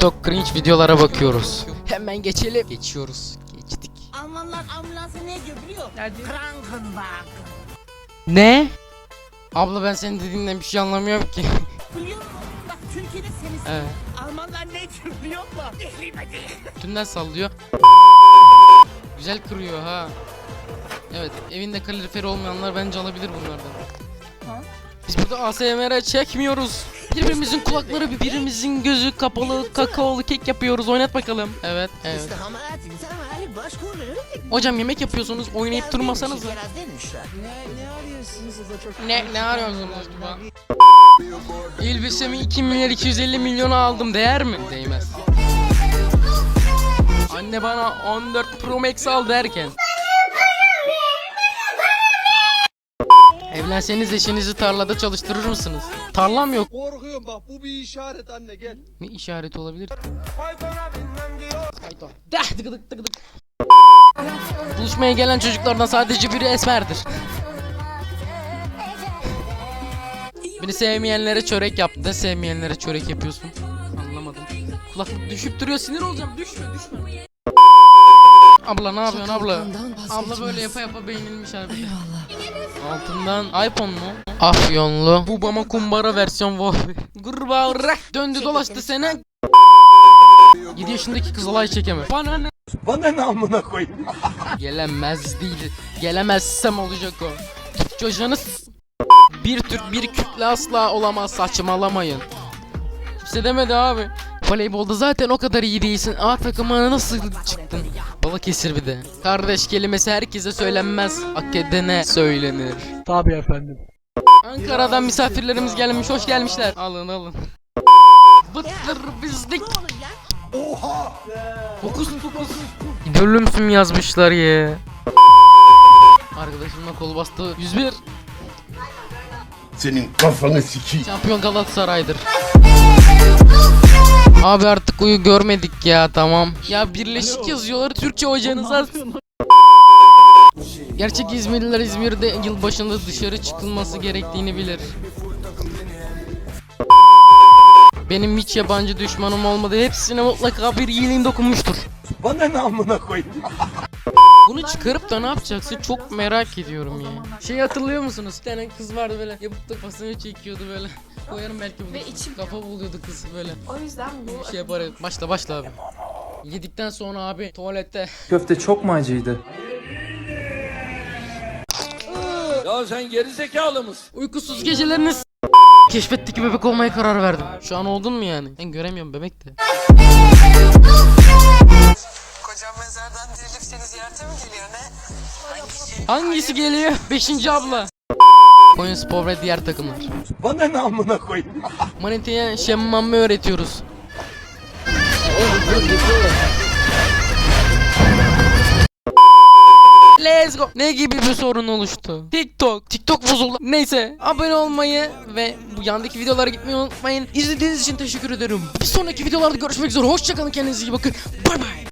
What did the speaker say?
Çok cringe videolara bakıyoruz. Hemen geçelim. Geçiyoruz. Geçtik. Almanlar ambulansa ne diyor biliyor musun? Krankenwagen. Ne? Abla ben senin dediğinden bir şey anlamıyorum ki. Biliyor musun? Bak Türkiye'de seni evet. Almanlar ne diyor biliyor musun? Tümden sallıyor. Güzel kırıyor ha. Evet, evinde kaloriferi olmayanlar bence alabilir bunlardan. Biz burada ASMR çekmiyoruz. Birbirimizin kulakları birbirimizin gözü kapalı kakaolu kek yapıyoruz. Oynat bakalım. Evet, evet. Hocam yemek yapıyorsunuz, oynayıp durmasanız demişler. Ne ne arıyorsunuz acaba? Elbisemi 2 milyar 250 milyona aldım değer mi? Değmez. Anne bana 14 Pro Max al derken. Evlenseniz eşinizi tarlada çalıştırır mısınız? Tarlam yok. Korkuyorum bak bu bir işaret anne gel. Ne işareti olabilir? Fayton. Dah tık tık tık tık. Buluşmaya gelen çocuklardan sadece biri esmerdir. Beni sevmeyenlere çörek yaptı. Sevmeyenlere çörek yapıyorsun. Anlamadım. Kulaklık düşüp duruyor sinir olacağım. Düşme düşme. Abla ne yapıyorsun abla? Abla böyle yapa yapa beğenilmiş abi. Altından iPhone mu? Afyonlu. Bu bama kumbara versiyon var. Gurbağı rak döndü dolaştı sene. 7 yaşındaki kız alay çekemez. Bana ne? Bana ne amına koyayım. Gelemez değil. Gelemezsem olacak o. Hocanız. Bir Türk bir Kürtle asla olamaz saçmalamayın. Kimse demedi abi. Voleybolda zaten o kadar iyi değilsin. A takımına nasıl çıktın? Balıkesir bir de. Kardeş kelimesi herkese söylenmez. Hak edene söylenir. Tabii efendim. Ankara'dan misafirlerimiz gelmiş. Hoş gelmişler. Alın alın. Bıttır bizdik. Oha. Fokus fokus. İdolümsün yazmışlar ya. Arkadaşımla kol bastı. 101. Senin kafanı sikeyim. Şampiyon Galatasaray'dır. Abi artık uyu görmedik ya tamam. Ya birleşik yazıyorlar Türkçe hocanıza. Gerçek İzmirliler İzmir'de yılbaşında dışarı çıkılması gerektiğini bilir. Benim hiç yabancı düşmanım olmadı. Hepsine mutlaka bir iyiliğim dokunmuştur. Bana ne amına koyayım. Bunu çıkarıp da ne yapacaksın çok merak ediyorum ya. Şey hatırlıyor musunuz? Bir tane kız vardı böyle yapıp da pasını çekiyordu böyle. Koyarım belki bunu. Ve içim- Kafa buluyordu kız böyle. O yüzden bu Bir şey yapar. Başla başla abi. Yedikten sonra abi tuvalette. Köfte çok mu acıydı? Ya sen geri zekalı mısın? Uykusuz geceleriniz. Keşfettik bebek olmaya karar verdim. Şu an oldun mu yani? Ben göremiyorum bebek de. Mezardan dirilip seni ziyarete mi geliyor ne? Hangisi geliyor? Beşinci abla. Koyun Spor ve diğer takımlar. Bana ne amına koyayım. Maniteye şemmamı öğretiyoruz. Let's go. Ne gibi bir sorun oluştu? TikTok. TikTok bozuldu. Neyse. Abone olmayı ve bu yandaki videolara gitmeyi unutmayın. İzlediğiniz için teşekkür ederim. Bir sonraki videolarda görüşmek üzere. Hoşçakalın. Kendinize iyi bakın. Bay bay.